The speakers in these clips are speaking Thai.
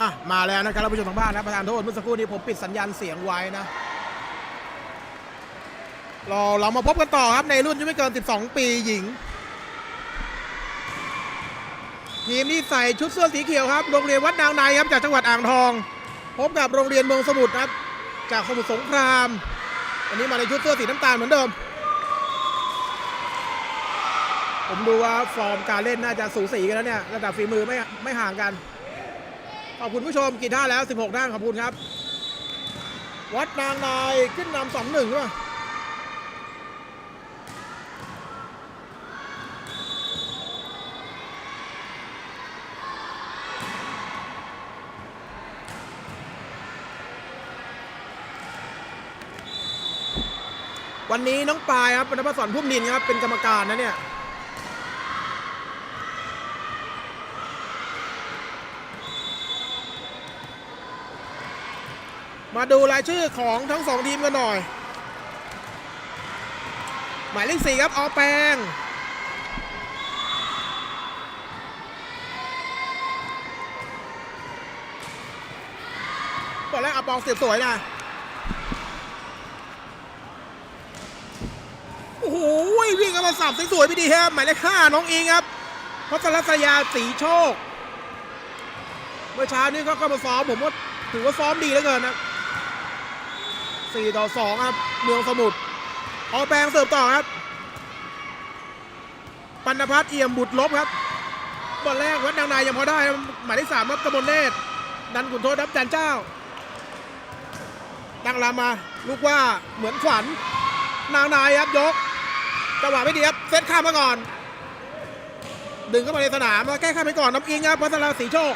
อะมาแล้วนะครับท่านผู้ชมทางบ้านนะประธานโทษเมื่อสักครู่นี้ผมปิดสัญญาณเสียงไว้นะเราเรามาพบกันต่อครับในรุ่นอายุไม่เกิน 12 ปีหญิง ทีมที่ใส่ชุดเสื้อสีเขียวครับ โรงเรียนวัดนางในครับจากจังหวัดอ่างทอง พบกับโรงเรียนเมืองสมุทรครับ จากสมุทรสงครามวันนี้มาในชุดเสื้อสีน้ำตาลเหมือนเดิม ผมดูว่าฟอร์มการเล่นน่าจะสูสีกันแล้วเนี่ย ระดับฝีมือไม่ไม่ห่างกัน ขอบคุณผู้ชมกี่ท่าแล้ว 16ท่านขอบคุณครับ วัดนางนายขึ้นนำสองหนึ่งป่ะวันนี้น้องปายครับเป็นนักสอนพุ่มดินครับเป็นกรรมการนะเนี่ย มาดูรายชื่อของทั้งสองทีมกันหน่อย หมายเลขสี่ครับ ออแปง บอลแรกอปองเสียบสวยนะ โอ้โห วิ่งกันมาสับสวยๆไปดีครับ หมายเลขห้าน้องอิงครับพัชรศยาสีโชค เมื่อเช้านี้เขาก็มาซ้อมผมว่าถือว่าซ้อมดีเหลือเกินนะ 4 ต่อ 2 ครับ เมืองสมุทรออแปลงเสิร์ฟต่อครับ ปัณพัฒน์เอี่ยมบุตรลบครับบอลแรกวัดนางนายยังพอได้หมายเลขสามครับกมลเนตรดันขุนโทษครับจันเจ้า ตั้งลามาลูกว่าเหมือนขวัญนางนายครับยกจังหวะไม่ดีครับเซตข้ามมาก่อน ดึงเข้ามาในสนามแล้วแก้ข้ามไปก่อนน้ำอิงครับพัทราสีโชค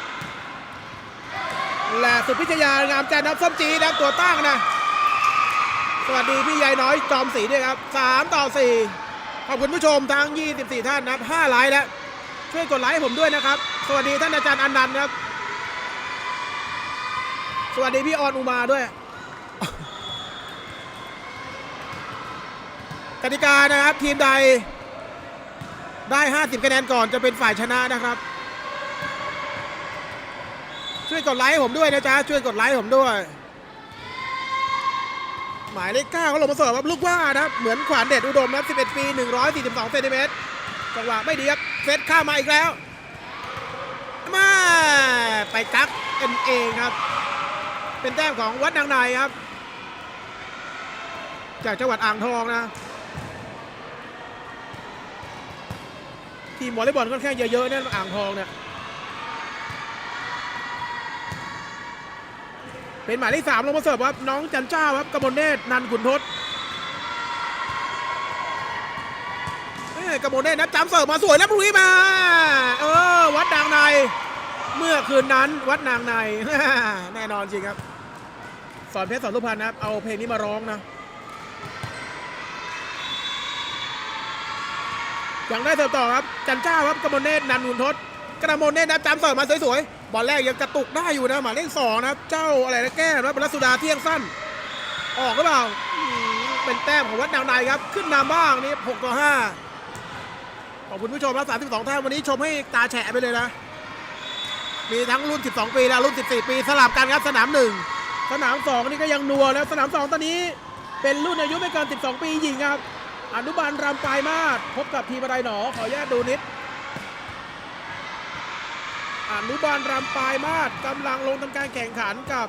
และสุพิชยางามใจนับส้มจีนะครับตัวตั้งนะ สวัสดีพี่ใหญ่น้อยจอมศรีด้วยครับ 3 ต่อ 4 ขอบคุณผู้ชมทั้ง 24 ท่านนะครับ5ไลค์แล้ว ช่วยกดไลค์ให้ผมด้วยนะครับ สวัสดีท่านอาจารย์อนันต์ครับ สวัสดีพี่ออนอุมาด้วยกติกานะครับทีมใดได้ 50คะแนนก่อนจะเป็นฝ่ายชนะนะครับ ช่วยกดไลค์ผมด้วยนะจ๊ะช่วยกดไลค์ผมด้วย หมายเลขเก้าเขาลงมาเสิร์ฟครับลูกว่านะครับเหมือนขวานเด็ดอุดมนะครับ11 ปี 142เซนติเมตรจังหวะไม่ดีครับเซตข้ามาอีกแล้วมาไปกักเอ็นเองครับ เป็นแต้มของวัดนางนายครับ จากจังหวัดอ่างทองนะทีมวอลเลย์บอลค่อนข้างเยอะๆเนี่ยอ่างทองเนี่ย เป็นหมายเลขสามลงมาเสิร์ฟครับน้องจันเจ้าครับกมลเนตรนันขุนทศกมลเนตรนะจำเสิร์ฟมาสวยแล้วพรุ่งนี้มา เออ วัดนางใน เมื่อคืนนั้นวัดนางใน แน่นอนจริงครับ สอนเพชรสอนสุพรรณนะครับ เอาเพลงนี้มาร้องนะยังได้เสิร์ฟต่อครับ จันเจ้าครับกมลเนตรนันขุนทศกระมลเนตรนะจำเสิร์ฟมาสวยๆ บอลแรกยังกระตุกได้อยู่นะหมายเลขสองนะครับ เจ้าอะไรนะแก้วนะบรรสุดาเที่ยงสั้น ออกหรือเปล่าเป็นแต้มของวัดนางในครับ ขึ้นนำบ้างนี่6ต่อ5ขอบคุณผู้ชมนะ32ท่านวันนี้ชมให้ตาแฉะไปเลยนะ มีทั้งรุ่น 12 ปีและรุ่น 14 ปีสลับกันครับสนามหนึ่งสนามสองนี่ก็ยังนัวแล้วสนามสองตอนนี้เป็นรุ่นอายุไม่เกิน 12 ปีหญิงครับ อนุบาลรำปลายมาศพบกับทีมอะไรหนอ ขออนุญาตดูนิด อนุบาลรำปลายมาศกำลังลงทำการแข่งขันกับ